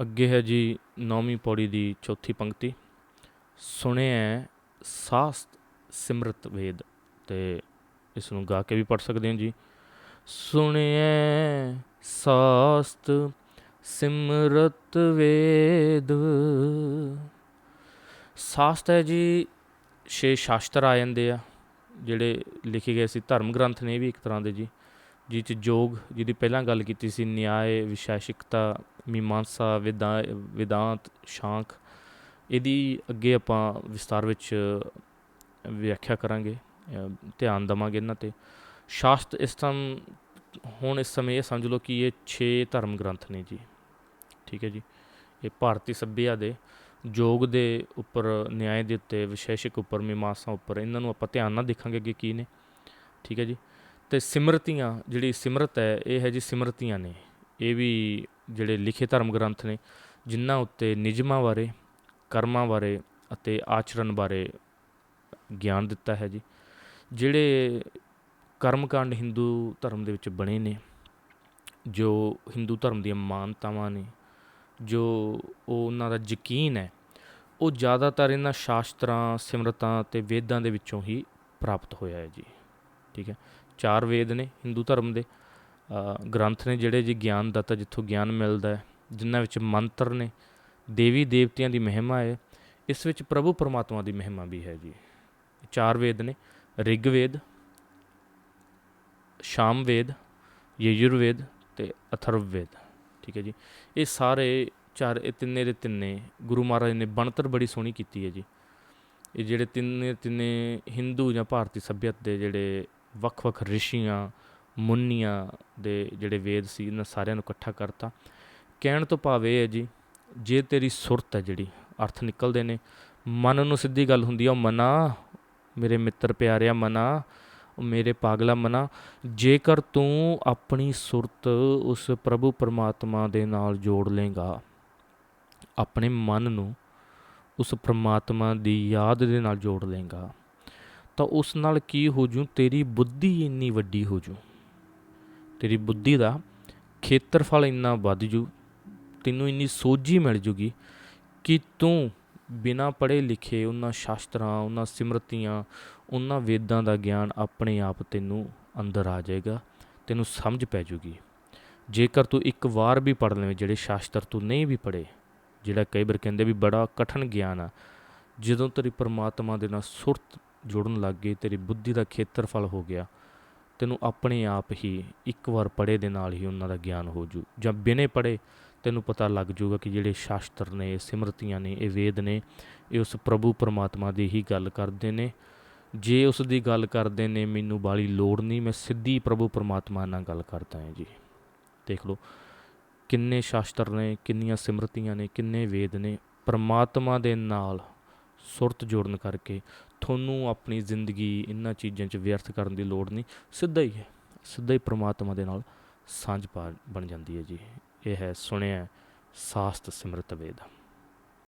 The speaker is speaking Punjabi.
ਅੱਗੇ ਹੈ ਜੀ ਨੌਵੀਂ ਪੌੜੀ ਦੀ ਚੌਥੀ ਪੰਕਤੀ। ਸੁਣਿਐ ਸਾਸਤ ਸਿਮਰਤ ਵੇਦ ਤੇ ਇਸ ਨੂੰ ਗਾ ਕੇ ਵੀ ਪੜ ਸਕਦੇ ਹਾਂ ਜੀ। ਸੁਣਿਐ ਸਾਸਤ ਸਿਮਰਤ ਵੇਦ। ਸਾਸਤ ਹੈ ਜੀ ਛੇ ਸ਼ਾਸਤਰ ਆ ਜਾਂਦੇ ਆ, ਜਿਹੜੇ ਲਿਖੇ ਗਏ ਸੀ ਧਰਮ ਗ੍ਰੰਥ ਨੇ ਵੀ ਇੱਕ ਤਰ੍ਹਾਂ ਦੇ ਜੀ। ਜਿਹ 'ਚ ਯੋਗ ਜਿਹਦੀ ਪਹਿਲਾਂ ਗੱਲ ਕੀਤੀ ਸੀ, ਨਿਆਏ, ਵਿਸ਼ੈਸ਼ਿਕਤਾ, ਮੀਮਾਂਸਾ, ਵਿਦਾ, ਵਿਦਾਂਤ, ਸ਼ਾਂਖ, ਇਹਦੀ ਅੱਗੇ ਆਪਾਂ ਵਿਸਤਾਰ ਵਿੱਚ ਵਿਆਖਿਆ ਕਰਾਂਗੇ ਧਿਆਨ ਦਵਾਂਗੇ ਇਹਨਾਂ ਤੇ। ਸ਼ਾਸਤ ਇਸ ਟਾਈਮ ਹੁਣ ਇਸ ਸਮੇਂ ਇਹ ਸਮਝ ਲਓ ਕਿ ਇਹ 6 ਧਰਮ ਗ੍ਰੰਥ ਨੇ ਜੀ। ਠੀਕ ਹੈ ਜੀ? ਇਹ ਭਾਰਤੀ ਸੱਭਿਆ ਦੇ ਯੋਗ ਦੇ ਉੱਪਰ ਨਿਆਂ ਦੇ ਉੱਤੇ, ਵਿਸ਼ੇਸ਼ਕ ਉੱਪਰ, ਮੀਮਾਂਸਾ ਉੱਪਰ, ਇਹਨਾਂ ਨੂੰ ਆਪਾਂ ਧਿਆਨ ਨਾਲ ਦੇਖਾਂਗੇ ਅੱਗੇ ਕੀ ਨੇ। ਠੀਕ ਹੈ ਜੀ? ਤੇ ਸਿਮਰਤੀਆਂ, ਜਿਹੜੀ ਸਿਮਰਤ ਹੈ, ਇਹ ਹੈ ਜੀ ਸਿਮਰਤੀਆਂ ਨੇ। ਇਹ ਵੀ ਜਿਹੜੇ ਲਿਖੇ ਧਰਮ ਗ੍ਰੰਥ ਨੇ, ਜਿਨ੍ਹਾਂ ਉੱਤੇ ਨਿਯਮਾਂ ਬਾਰੇ, ਕਰਮਾਂ ਬਾਰੇ ਅਤੇ ਆਚਰਣ ਬਾਰੇ ਗਿਆਨ ਦਿੱਤਾ ਹੈ ਜੀ। ਜਿਹੜੇ ਕਰਮਕਾਂਡ ਹਿੰਦੂ ਧਰਮ ਦੇ ਵਿੱਚ ਬਣੇ ਨੇ, ਜੋ ਹਿੰਦੂ ਧਰਮ ਦੀਆਂ ਮਾਨਤਾਵਾਂ ਨੇ, ਜੋ ਉਹ ਉਹਨਾਂ ਦਾ ਯਕੀਨ ਹੈ, ਉਹ ਜ਼ਿਆਦਾਤਰ ਇਹਨਾਂ ਸ਼ਾਸਤਰਾਂ, ਸਿਮਰਤਾਂ ਤੇ ਵੇਦਾਂ ਦੇ ਵਿੱਚੋਂ ਹੀ ਪ੍ਰਾਪਤ ਹੋਇਆ ਹੈ ਜੀ। ਠੀਕ ਹੈ? ਚਾਰ ਵੇਦ ਨੇ ਹਿੰਦੂ ਧਰਮ ਦੇ। ਗ੍ਰੰਥ ਨੇ ਜਿਹੜੇ ਜੀ ਗਿਆਨ ਦਾਤਾ, ਜਿੱਥੋਂ ਗਿਆਨ ਮਿਲਦਾ ਹੈ, ਜਿਨ੍ਹਾਂ ਵਿੱਚ ਮੰਤਰ ਨੇ, ਦੇਵੀ ਦੇਵਤਿਆਂ ਦੀ ਮਹਿਮਾ ਹੈ, ਇਸ ਵਿੱਚ ਪ੍ਰਭੂ ਪਰਮਾਤਮਾ ਦੀ ਮਹਿਮਾ ਵੀ ਹੈ ਜੀ। ਚਾਰ ਵੇਦ ਨੇ, ਰਿਗਵੇਦ ਸ਼ਾਮ ਵੇਦ ਯਜੁਰਵੇਦ ਤੇ ਅਥਰਵ ਵੇਦ ਠੀਕ ਹੈ ਜੀ। ਇਹ ਸਾਰੇ ਚਾਰ, ਇਹ ਤਿੰਨੇ ਦੇ ਤਿੰਨੇ, ਗੁਰੂ ਮਹਾਰਾਜ ਨੇ ਬਣਤਰ ਬੜੀ ਸੋਹਣੀ ਕੀਤੀ ਹੈ ਜੀ। ਇਹ ਜਿਹੜੇ ਤਿੰਨੇ ਤਿੰਨੇ ਹਿੰਦੂ ਜਾਂ ਭਾਰਤੀ ਸੱਭਿਅਤ ਦੇ ਜਿਹੜੇ ਵੱਖ-ਵੱਖ ਰਿਸ਼ੀਆਂ, ਮੁੰਨੀਆਂ ਦੇ ਜਿਹੜੇ ਵੇਦ ਸੀ, ਇਹਨਾਂ ਸਾਰਿਆਂ ਨੂੰ ਇਕੱਠਾ ਕਰਤਾ। ਕਹਿਣ ਤੋਂ ਭਾਵ ਇਹ ਹੈ ਜੀ, ਜੇ ਤੇਰੀ ਸੁਰਤ ਹੈ ਜਿਹੜੀ, ਅਰਥ ਨਿਕਲਦੇ ਨੇ, ਮਨ ਨੂੰ ਸਿੱਧੀ ਗੱਲ ਹੁੰਦੀ ਆ, ਉਹ ਮਨਾ, ਮੇਰੇ ਮਿੱਤਰ ਪਿਆਰਿਆ ਮਨਾ, ਉਹ ਮੇਰੇ ਪਾਗਲਾ ਮਨਾ, ਜੇਕਰ ਤੂੰ ਆਪਣੀ ਸੁਰਤ ਉਸ ਪ੍ਰਭੂ ਪਰਮਾਤਮਾ ਦੇ ਨਾਲ ਜੋੜ ਲੇਗਾ ਆਪਣੇ ਮਨ ਨੂੰ ਉਸ ਪਰਮਾਤਮਾ ਦੀ ਯਾਦ ਦੇ ਨਾਲ ਜੋੜ ਲੇਗਾ ਤਾਂ ਉਸ ਨਾਲ ਕੀ ਹੋ ਜੂ? ਤੇਰੀ ਬੁੱਧੀ ਇੰਨੀ ਵੱਡੀ ਹੋ ਜੂ। ਤੇਰੀ ਬੁੱਧੀ ਦਾ ਖੇਤਰਫਲ ਇੰਨਾ ਵੱਧ ਜੂ, ਤੈਨੂੰ ਇੰਨੀ ਸੋਝੀ ਮਿਲ ਜੂਗੀ ਕਿ ਤੂੰ ਬਿਨਾਂ ਪੜ੍ਹੇ ਲਿਖੇ ਉਹਨਾਂ ਸ਼ਾਸਤਰਾਂ, ਉਹਨਾਂ ਸਿਮਰਤੀਆਂ, ਉਹਨਾਂ ਵੇਦਾਂ ਦਾ ਗਿਆਨ ਆਪਣੇ ਆਪ ਤੈਨੂੰ ਅੰਦਰ ਆ ਜਾਏਗਾ, ਤੈਨੂੰ ਸਮਝ ਪੈ ਜੂਗੀ। ਜੇਕਰ ਤੂੰ ਇੱਕ ਵਾਰ ਵੀ ਪੜ੍ਹ ਲਵੇਂ ਜਿਹੜੇ ਸ਼ਾਸਤਰ ਤੂੰ ਨਹੀਂ ਵੀ ਪੜ੍ਹੇ, ਜਿਹੜਾ ਕਈ ਵਾਰ ਕਹਿੰਦੇ ਵੀ ਬੜਾ ਕਠਨ ਗਿਆਨ ਆ, ਜਦੋਂ ਤੇਰੀ ਪਰਮਾਤਮਾ ਦੇ ਨਾਲ ਸੁਰਤ ਜੁੜਨ ਲੱਗ ਗਏ ਤੇਰੀ ਬੁੱਧੀ ਦਾ ਖੇਤਰਫਲ ਹੋ ਗਿਆ। ਤੈਨੂੰ ਆਪਣੇ ਆਪ ਹੀ ਇੱਕ ਵਾਰ ਪੜ੍ਹੇ ਦੇ ਨਾਲ ਹੀ ਉਹਨਾਂ ਦਾ ਗਿਆਨ ਹੋ ਜੂ। ਜਾਂ ਬਿਨੇ ਪੜ੍ਹੇ ਤੈਨੂੰ ਪਤਾ ਲੱਗ ਜੂਗਾ ਕਿ ਜਿਹੜੇ ਸ਼ਾਸਤਰ ਨੇ, ਸਿਮਰਤੀਆਂ ਨੇ, ਇਹ ਵੇਦ ਨੇ, ਇਹ ਉਸ ਪ੍ਰਭੂ ਪਰਮਾਤਮਾ ਦੀ ਹੀ ਗੱਲ ਕਰਦੇ ਨੇ। ਜੇ ਉਸ ਦੀ ਗੱਲ ਕਰਦੇ ਨੇ, ਮੈਨੂੰ ਬਾਲੀ ਲੋੜ ਨਹੀਂ, ਮੈਂ ਸਿੱਧੀ ਪ੍ਰਭੂ ਪਰਮਾਤਮਾ ਨਾਲ ਗੱਲ ਕਰਦਾ ਹਾਂ ਜੀ। ਦੇਖ ਲਓ, ਕਿੰਨੇ ਸ਼ਾਸਤਰ ਨੇ, ਕਿੰਨੀਆਂ ਸਿਮਰਤੀਆਂ ਨੇ, ਕਿੰਨੇ ਵੇਦ ਨੇ, ਪਰਮਾਤਮਾ ਦੇ ਨਾਲ ਸੁਰਤ ਜੋੜਨ ਕਰਕੇ ਤੁਹਾਨੂੰ ਆਪਣੀ ਜ਼ਿੰਦਗੀ ਇਹਨਾਂ ਚੀਜ਼ਾਂ 'ਚ ਵਿਅਰਥ ਕਰਨ ਦੀ ਲੋੜ ਨਹੀਂ, ਸਿੱਧਾ ਹੀ ਹੈ, ਸਿੱਧਾ ਹੀ ਪ੍ਰਮਾਤਮਾ ਦੇ ਨਾਲ ਸਾਂਝ ਪਾ ਬਣ ਜਾਂਦੀ ਹੈ ਜੀ। ਇਹ ਹੈ ਸੁਣਿਆ ਸਾਸਤ ਸਿਮਰਤ ਵੇਦ।